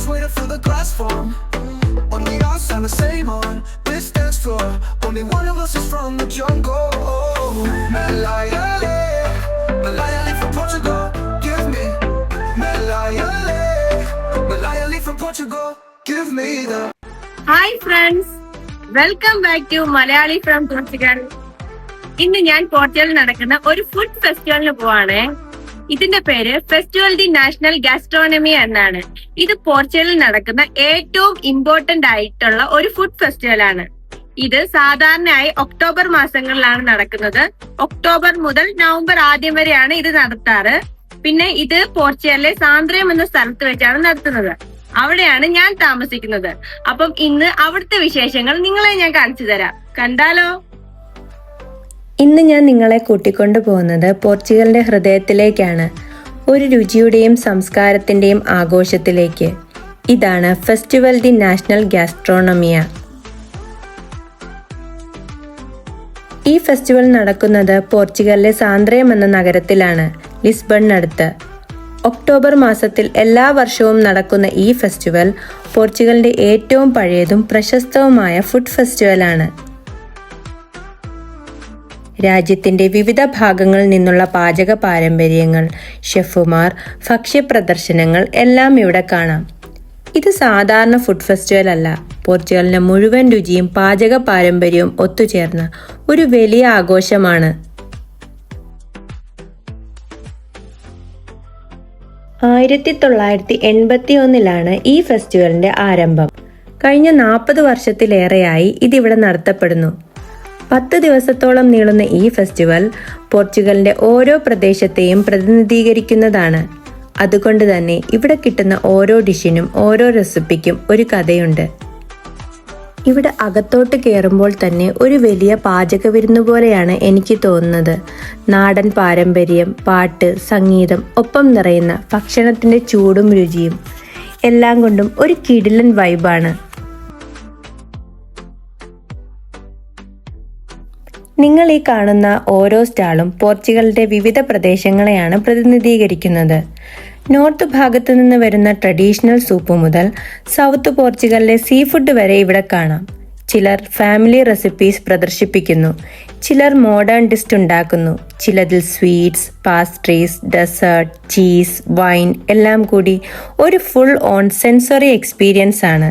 But waiting for the glass form. On the outside, the same on this dance floor. Only one of us is from the jungle. Melayale, Melayale from Portugal. Give me Melayale, Melayale from Portugal. Give me the. Hi friends welcome back to Malayali from Portugal ഇന്ന് ഞാൻ പോർച്ചുഗലിൽ നടക്കുന്ന ഒരു food ഫെസ്റ്റിവലിന് പോവാണ് ഇതിന്റെ പേര് festival the national ഗാസ്ട്രോണമി എന്നാണ്. ഇത് പോർച്ചുഗലിൽ നടക്കുന്ന ഏറ്റവും ഇമ്പോർട്ടന്റ് ആയിട്ടുള്ള ഒരു ഫുഡ് ഫെസ്റ്റിവൽ ആണ്. ഇത് സാധാരണയായി ഒക്ടോബർ മാസങ്ങളിലാണ് നടക്കുന്നത്. ഒക്ടോബർ മുതൽ നവംബർ ആദ്യം വരെയാണ് ഇത് നടത്താറ്. പിന്നെ ഇത് പോർച്ചുഗലിലെ സാന്ദ്രയം എന്ന സ്ഥലത്ത് വെച്ചാണ് നടത്തുന്നത്. അവിടെയാണ് ഞാൻ താമസിക്കുന്നത്. അപ്പം ഇന്ന് അവിടുത്തെ വിശേഷങ്ങൾ നിങ്ങളെ ഞാൻ കാണിച്ചു തരാം. കണ്ടാലോ? ഇന്ന് ഞാൻ നിങ്ങളെ കൂട്ടിക്കൊണ്ടു പോകുന്നത് പോർച്ചുഗലിന്റെ ഹൃദയത്തിലേക്കാണ്. ഒരു രുചിയുടെയും സംസ്കാരത്തിന്റെയും ആഘോഷത്തിലേക്ക്. ഇതാണ് ഫെസ്റ്റിവൽ ദി നാഷണൽ ഗാസ്ട്രോണമിയ. ഈ ഫെസ്റ്റിവൽ നടക്കുന്നത് പോർച്ചുഗലിലെ സാന്ദ്രയം എന്ന നഗരത്തിലാണ് ലിസ്ബണിനടുത്ത്. ഒക്ടോബർ മാസത്തിൽ എല്ലാ വർഷവും നടക്കുന്ന ഈ ഫെസ്റ്റിവൽ പോർച്ചുഗലിന്റെ ഏറ്റവും പഴയതും പ്രശസ്തവുമായ ഫുഡ് ഫെസ്റ്റിവലാണ്. രാജ്യത്തിന്റെ വിവിധ ഭാഗങ്ങളിൽ നിന്നുള്ള പാചക പാരമ്പര്യങ്ങൾ ഷെഫുമാർ ഭക്ഷ്യപ്രദർശനങ്ങൾ എല്ലാം ഇവിടെ കാണാം. ഇത് സാധാരണ ഫുഡ് ഫെസ്റ്റിവൽ അല്ല. പോർച്ചുഗലിന്റെ മുഴുവൻ രുചിയും പാചക പാരമ്പര്യവും ഒത്തുചേർന്ന ഒരു വലിയ ആഘോഷമാണ്. ആയിരത്തി തൊള്ളായിരത്തി എൺപത്തി ഒന്നിലാണ് ഈ ഫെസ്റ്റിവലിന്റെ ആരംഭം. കഴിഞ്ഞ നാൽപ്പത് വർഷത്തിലേറെയായി ഇതിവിടെ നടത്തപ്പെടുന്നു. പത്ത് ദിവസത്തോളം നീളുന്ന ഈ ഫെസ്റ്റിവൽ പോർച്ചുഗലിന്റെ ഓരോ പ്രദേശത്തെയും പ്രതിനിധീകരിക്കുന്നതാണ്. അതുകൊണ്ട് തന്നെ ഇവിടെ കിട്ടുന്ന ഓരോ ഡിഷിനും ഓരോ റെസിപ്പിക്കും ഒരു കഥയുണ്ട്. ഇവിടെ അകത്തോട്ട് കയറുമ്പോൾ തന്നെ ഒരു വലിയ പാചക വിരുന്ന് പോലെയാണ് എനിക്ക് തോന്നുന്നത്. നാടൻ പാരമ്പര്യം പാട്ട് സംഗീതം ഒപ്പം നിറയുന്ന ഭക്ഷണത്തിന്റെ ചൂടും രുചിയും എല്ലാം കൊണ്ടും ഒരു കിടിലൻ വൈബാണ് നിങ്ങൾ ഈ കാണുന്ന ഓരോ സ്റ്റാളും പോർച്ചുഗലിന്റെ വിവിധ പ്രദേശങ്ങളെയാണ് പ്രതിനിധീകരിക്കുന്നത്. നോർത്ത് ഭാഗത്തു നിന്ന് വരുന്ന ട്രഡീഷണൽ സൂപ്പ് മുതൽ സൗത്ത് പോർച്ചുഗലിലെ സീ ഫുഡ് വരെ ഇവിടെ കാണാം. ചിലർ ഫാമിലി റെസിപ്പീസ് പ്രദർശിപ്പിക്കുന്നു. ചിലർ മോഡേൺ ഡിസ്റ്റ് ഉണ്ടാക്കുന്നു. ചിലതിൽ sweets pastries dessert cheese wine എല്ലാം കൂടി ഒരു ഫുൾ ഓൺ സെൻസറി എക്സ്പീരിയൻസ് ആണ്.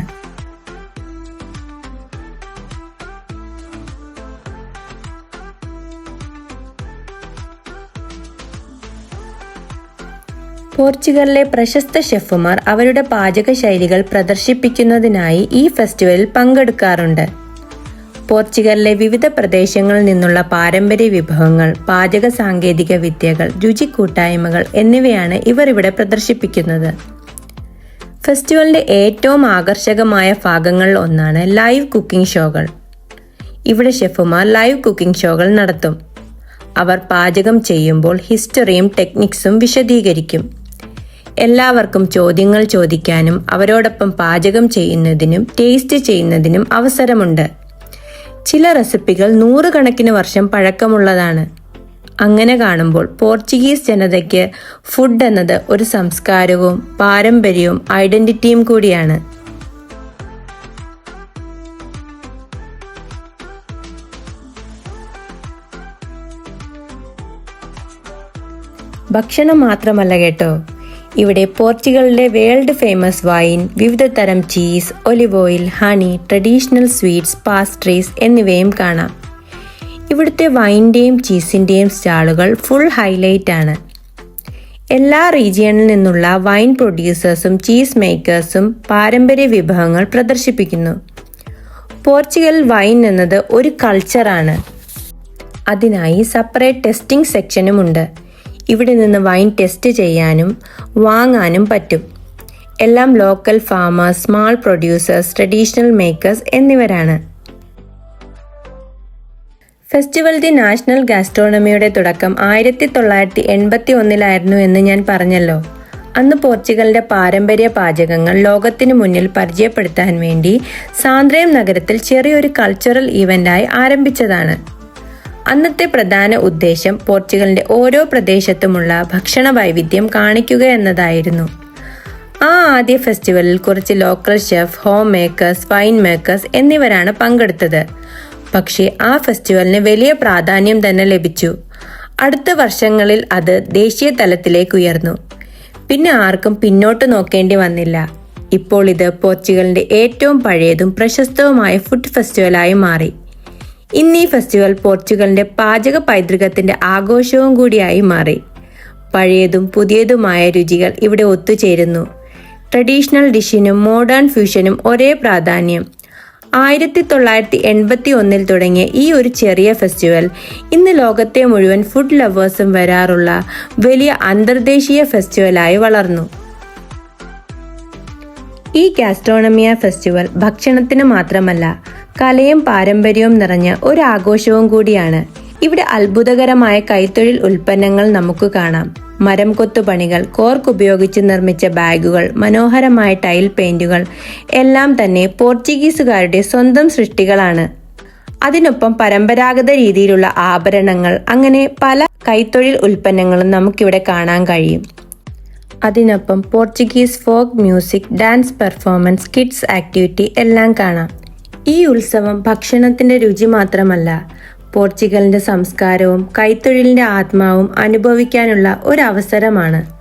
പോർച്ചുഗലിലെ പ്രശസ്ത ഷെഫുമാർ അവരുടെ പാചക ശൈലികൾ പ്രദർശിപ്പിക്കുന്നതിനായി ഈ ഫെസ്റ്റിവലിൽ പങ്കെടുക്കാറുണ്ട്. പോർച്ചുഗലിലെ വിവിധ പ്രദേശങ്ങളിൽ നിന്നുള്ള പാരമ്പര്യ വിഭവങ്ങൾ പാചക സാങ്കേതിക വിദ്യകൾ രുചി കൂട്ടായ്മകൾ എന്നിവയാണ് ഇവർ ഇവിടെ പ്രദർശിപ്പിക്കുന്നത്. ഫെസ്റ്റിവലിന്റെ ഏറ്റവും ആകർഷകമായ ഭാഗങ്ങളിൽ ഒന്നാണ് ലൈവ് കുക്കിംഗ് ഷോകൾ. ഇവിടെ ഷെഫുമാർ ലൈവ് കുക്കിംഗ് ഷോകൾ നടത്തും. അവർ പാചകം ചെയ്യുമ്പോൾ ഹിസ്റ്ററിയും ടെക്നിക്സും വിശദീകരിക്കും. എല്ലാവർക്കും ചോദ്യങ്ങൾ ചോദിക്കാനും അവരോടൊപ്പം പാചകം ചെയ്യുന്നതിനും ടേസ്റ്റ് ചെയ്യുന്നതിനും അവസരമുണ്ട്. ചില റെസിപ്പികൾ നൂറുകണക്കിന് വർഷം പഴക്കമുള്ളതാണ്. അങ്ങനെ കാണുമ്പോൾ പോർച്ചുഗീസ് ജനതയ്ക്ക് ഫുഡ് എന്നത് ഒരു സംസ്കാരവും പാരമ്പര്യവും ഐഡന്റിറ്റിയും കൂടിയാണ്. ഭക്ഷണം മാത്രമല്ല കേട്ടോ. ഇവിടെ പോർച്ചുഗലിലെ വേൾഡ് ഫേമസ് വൈൻ വിവിധ തരം cheese olive oil honey traditional sweets pastries എന്നിവയും കാണാം. ഇവിടുത്തെ വൈന്റെയും ചീസിന്റെയും സ്റ്റാളുകൾ ഫുൾ ഹൈലൈറ്റ് ആണ്. എല്ലാ റീജിയണിൽ നിന്നുള്ള വൈൻ പ്രൊഡ്യൂസേഴ്സും ചീസ് മേക്കേഴ്സും പാരമ്പര്യ വിഭവങ്ങൾ പ്രദർശിപ്പിക്കുന്നു. പോർച്ചുഗൽ വൈൻ എന്നത് ഒരു കൾച്ചറാണ്. അതിനായി സെപ്പറേറ്റ് ടെസ്റ്റിംഗ് സെക്ഷനുമുണ്ട് ഇവിടെ നിന്ന് വൈൻ ടെസ്റ്റ് ചെയ്യാനും വാങ്ങാനും പറ്റും. എല്ലാം local farmers small producers traditional makers എന്നിവരാണ്. ഫെസ്റ്റിവൽ ദി നാഷണൽ ഗാസ്ട്രോണമിയുടെ തുടക്കം ആയിരത്തി തൊള്ളായിരത്തി എൺപത്തി ഒന്നിലായിരുന്നു എന്ന് ഞാൻ പറഞ്ഞല്ലോ. അന്ന് പോർച്ചുഗലിന്റെ പാരമ്പര്യ പാചകങ്ങൾ ലോകത്തിനു മുന്നിൽ പരിചയപ്പെടുത്താൻ വേണ്ടി സാന്ദ്രയം നഗരത്തിൽ ചെറിയൊരു കൾച്ചറൽ ഈവന്റായി ആരംഭിച്ചതാണ്. അന്നത്തെ പ്രധാന ഉദ്ദേശം പോർച്ചുഗലിന്റെ ഓരോ പ്രദേശത്തുമുള്ള ഭക്ഷണ വൈവിധ്യം കാണിക്കുക എന്നതായിരുന്നു. ആ ആദ്യ ഫെസ്റ്റിവലിൽ കുറച്ച് local chef home makers wine makers എന്നിവരാണ് പങ്കെടുത്തത്. പക്ഷേ ആ ഫെസ്റ്റിവലിന് വലിയ പ്രാധാന്യം തന്നെ ലഭിച്ചു. അടുത്ത വർഷങ്ങളിൽ അത് ദേശീയ തലത്തിലേക്ക് ഉയർന്നു. പിന്നെ ആർക്കും പിന്നോട്ട് നോക്കേണ്ടി വന്നില്ല. ഇപ്പോൾ ഇത് പോർച്ചുഗലിന്റെ ഏറ്റവും പഴയതും പ്രശസ്തവുമായ ഫുഡ് ഫെസ്റ്റിവലായി മാറി. ഇന്ന് ഈ ഫെസ്റ്റിവൽ പോർച്ചുഗലിന്റെ പാചക പൈതൃകത്തിന്റെ ആഘോഷവും കൂടിയായി മാറി. പഴയതും പുതിയതുമായ രുചികൾ ഇവിടെ ഒത്തുചേരുന്നു. ട്രഡീഷണൽ ഡിഷിനും മോഡേൺ ഫ്യൂഷനും ഒരേ പ്രാധാന്യം. ആയിരത്തി തൊള്ളായിരത്തി എൺപത്തി ഒന്നിൽ തുടങ്ങിയ ഈ ഒരു ചെറിയ ഫെസ്റ്റിവൽ ഇന്ന് ലോകത്തെ മുഴുവൻ ഫുഡ് ലവേഴ്സും വരാറുള്ള വലിയ അന്തർദേശീയ ഫെസ്റ്റിവലായി വളർന്നു. ഈ ഗാസ്ട്രോണമിയ ഫെസ്റ്റിവൽ ഭക്ഷണത്തിന് മാത്രമല്ല കലയും പാരമ്പര്യവും നിറഞ്ഞ ഒരു ആഘോഷവും കൂടിയാണ്. ഇവിടെ അത്ഭുതകരമായ കൈത്തൊഴിൽ ഉൽപ്പന്നങ്ങൾ നമുക്ക് കാണാം. മരം കൊത്തുപണികൾ കോർക്ക് ഉപയോഗിച്ച് നിർമ്മിച്ച ബാഗുകൾ മനോഹരമായ ടൈൽ പെയിന്റുകൾ എല്ലാം തന്നെ പോർച്ചുഗീസുകാരുടെ സ്വന്തം സൃഷ്ടികളാണ്. അതിനൊപ്പം പരമ്പരാഗത രീതിയിലുള്ള ആഭരണങ്ങൾ അങ്ങനെ പല കൈത്തൊഴിൽ ഉൽപ്പന്നങ്ങളും നമുക്കിവിടെ കാണാൻ കഴിയും. അതിനൊപ്പം Portuguese folk music dance performance kids activity എല്ലാം കാണാം. ഈ ഉത്സവം ഭക്ഷണത്തിന്റെ രുചി മാത്രമല്ല പോർച്ചുഗലിന്റെ സംസ്കാരവും കൈത്തൊഴിലിന്റെ ആത്മാവും അനുഭവിക്കാനുള്ള ഒരു അവസരമാണ്.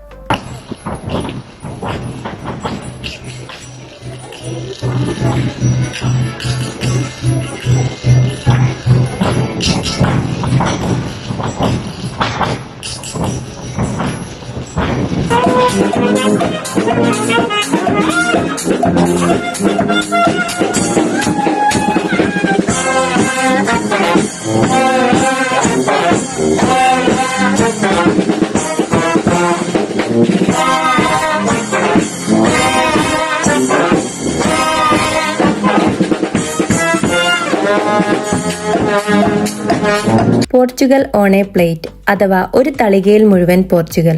പോർച്ചുഗൽ ഓൺ എ പ്ലേറ്റ് അഥവാ ഒരു തളികയിൽ മുഴുവൻ പോർച്ചുഗൽ.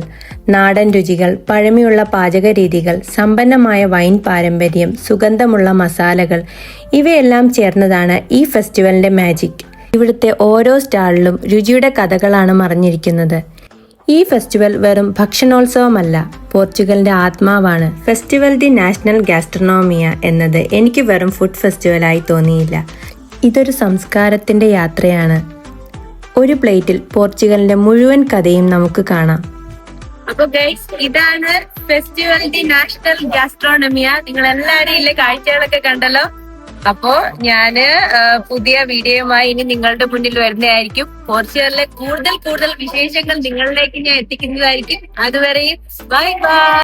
നാടൻ രുചികൾ പഴമയുള്ള പാചക രീതികൾ സമ്പന്നമായ വൈൻ പാരമ്പര്യം സുഗന്ധമുള്ള മസാലകൾ ഇവയെല്ലാം ചേർന്നതാണ് ഈ ഫെസ്റ്റിവലിന്റെ മാജിക്. ഇവിടുത്തെ ഓരോ സ്റ്റാളിലും രുചിയുടെ കഥകളാണ് മറിഞ്ഞിരിക്കുന്നത്. ഈ ഫെസ്റ്റിവൽ വെറും ഭക്ഷണോത്സവമല്ല പോർച്ചുഗലിന്റെ ആത്മാവാണ്. ഫെസ്റ്റിവൽ ദി നാഷണൽ ഗാസ്ട്രനോമിയ എന്നത് എനിക്ക് വെറും ഫുഡ് ഫെസ്റ്റിവലായി തോന്നിയില്ല. ഇതൊരു സംസ്കാരത്തിന്റെ യാത്രയാണ്. ഒരു പ്ലേറ്റിൽ പോർച്ചുഗലിന്റെ മുഴുവൻ കഥയും നമുക്ക് കാണാം. അപ്പൊ ഗൈസ് ഇതാണ് ഫെസ്റ്റിവൽ ദി നാഷണൽ ഗാസ്ട്രോണമിയ നിങ്ങൾ എല്ലാവരും ഇല്ലേ കാഴ്ചകളൊക്കെ കണ്ടല്ലോ. അപ്പോ ഞാൻ പുതിയ വീഡിയോയുമായി ഇനി നിങ്ങളുടെ മുന്നിൽ വരുന്നതായിരിക്കും. പോർച്ചുഗലിലെ കൂടുതൽ കൂടുതൽ വിശേഷങ്ങൾ നിങ്ങളിലേക്ക് ഞാൻ എത്തിക്കുന്നതായിരിക്കും. അതുവരെയും ബൈ ബൈ